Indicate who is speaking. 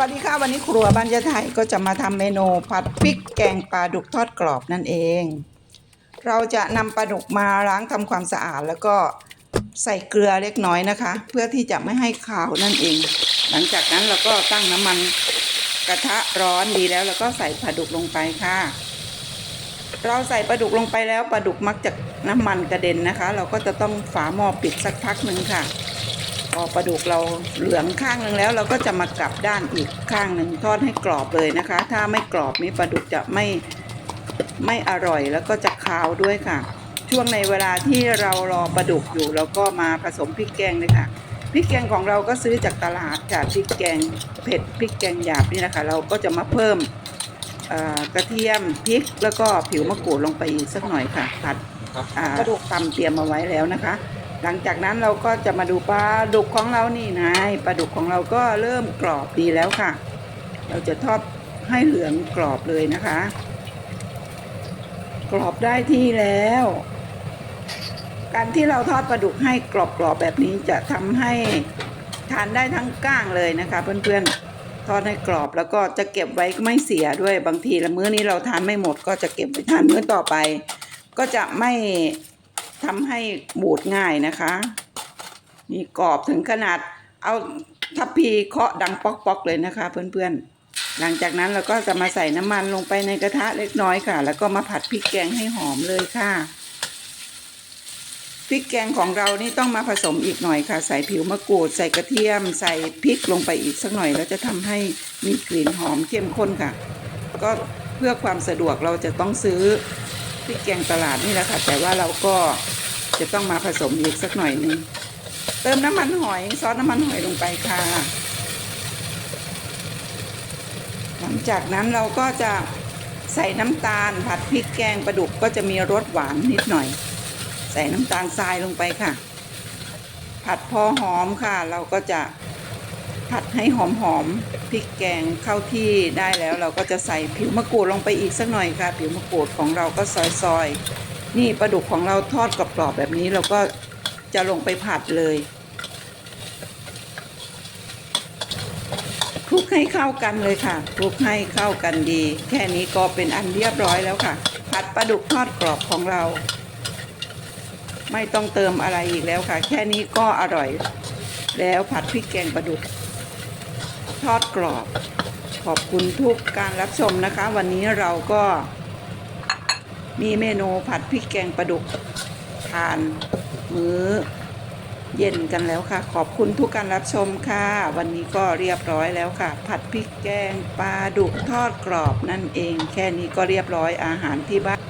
Speaker 1: วัสดีค่ะ วันนี้ครัวบ้านยะไทยก็จะมาทำเมนูผัดพริกแกงปลาดุกทอดกรอบนั่นเอง เราจะนำปลาดุกมาล้างทำความสะอาด แล้วก็ใส่เกลือเล็กน้อยนะคะ เพื่อที่จะไม่ให้ขาวนั่นเอง หลังจากนั้นเราก็ตั้งน้ำมันกระทะร้อนดีแล้ว แล้วก็ใส่ปลาดุกลงไปค่ะ เราใส่ปลาดุกลงไปแล้วปลาดุกมักจะน้ำมันกระเด็นนะคะ เราก็จะต้องฝาหม้อปิดสักพักหนึ่งค่ะ พอปลาดุกเราเหลืองข้างหนึ่งแล้ว เราก็จะมากลับด้านอีกข้างหนึ่งทอดให้กรอบเลยนะคะ ถ้าไม่กรอบนี้ปลาดุกจะไม่ไม่อร่อยแล้วก็จะคาวด้วยค่ะ ช่วงในเวลาที่เรารอปลาดุกอยู่เราก็มาผสมพริกแกงเลยค่ะพริกแกงของเราก็ซื้อจากตลาดค่ะพริกแกงเผ็ดพริกแกงหยาบนี่นะคะ เราก็จะมาเพิ่มเอ่อกระเทียมพริกแล้วก็ผิวมะกรูดลงไปอีกสักหน่อยค่ะผัดอ่ากระดูกตำเตรียมมาไว้แล้วนะคะ หลังจากนั้นเราก็จะมาดูปลาดุกของเรานี่นายปลาดุกของเราก็เริ่มกรอบดีแล้วค่ะ เราจะทอดให้เหลืองกรอบเลยนะคะ กรอบได้ที่แล้ว การที่เราทอดปลาดุกให้กรอบๆแบบนี้จะทำให้ทานได้ทั้งก้างเลยนะคะ เพื่อนๆทอดให้กรอบแล้วก็จะเก็บไว้ไม่เสียด้วยบางทีละมื้อนี้เราทานไม่หมด ก็จะเก็บไว้ทานมื้อต่อไป ก็จะไม่ ทำให้บูดง่ายนะคะ มีกรอบถึงขนาดเอาทัพพีเคาะดังป๊อกๆเลยนะคะ เพื่อนๆ หลังจากนั้นเราก็จะมาใส่น้ำมันลงไปในกระทะเล็กน้อยค่ะ แล้วก็มาผัดพริกแกงให้หอมเลยค่ะพริกแกงของเรานี่ต้องมาผสมอีกหน่อยค่ะ ใส่ผิวมะกรูด ใส่กระเทียม ใส่พริกลงไปอีกสักหน่อย แล้วจะทำให้มีกลิ่นหอมเข้มข้นค่ะ ก็เพื่อความสะดวกเราจะต้องซื้อ พริกแกงตลาดนี่แหละค่ะ แต่ว่าเราก็จะต้องมาผสมอีกสักหน่อยหนึงเติมน้ำมันหอยซอสน้ำมันหอยลงไปค่ะ หลังจากนั้นเราก็จะใส่น้ำตาลผัดพริกแกงปลาดุกก็จะมีรสหวานนิดหน่อย ใส่น้ำตาลทรายลงไปค่ะ ผัดพอหอมค่ะ เราก็จะ ผัดให้หอมหอมๆพริกแกงเข้าที่ได้แล้วเราก็จะใส่ผิวมะกรูดลงไปอีกสักหน่อยค่ะ ผิวมะกรูดของเราก็ซอยๆ นี่ปลาดุกของเราทอดกรอบๆแบบนี้เราก็จะลงไปผัดเลยคลุกให้เข้ากันเลยค่ะคลุกให้เข้ากันดี แค่นี้ก็เป็นอันเรียบร้อยแล้วค่ะ ผัดปลาดุกทอดกรอบของเรา ไม่ต้องเติมอะไรอีกแล้วค่ะ แค่นี้ก็อร่อย แล้วผัดพริกแกงปลาดุก ทอดกรอบ ขอบคุณทุกการรับชมนะคะ วันนี้เราก็มีเมนูผัดพริกแกงปลาดุกทานมื้อเย็นกันแล้วค่ะ ขอบคุณทุกการรับชมค่ะ วันนี้ก็เรียบร้อยแล้วค่ะ ผัดพริกแกงปลาดุกทอดกรอบนั่นเอง แค่นี้ก็เรียบร้อยอาหารที่บ้าน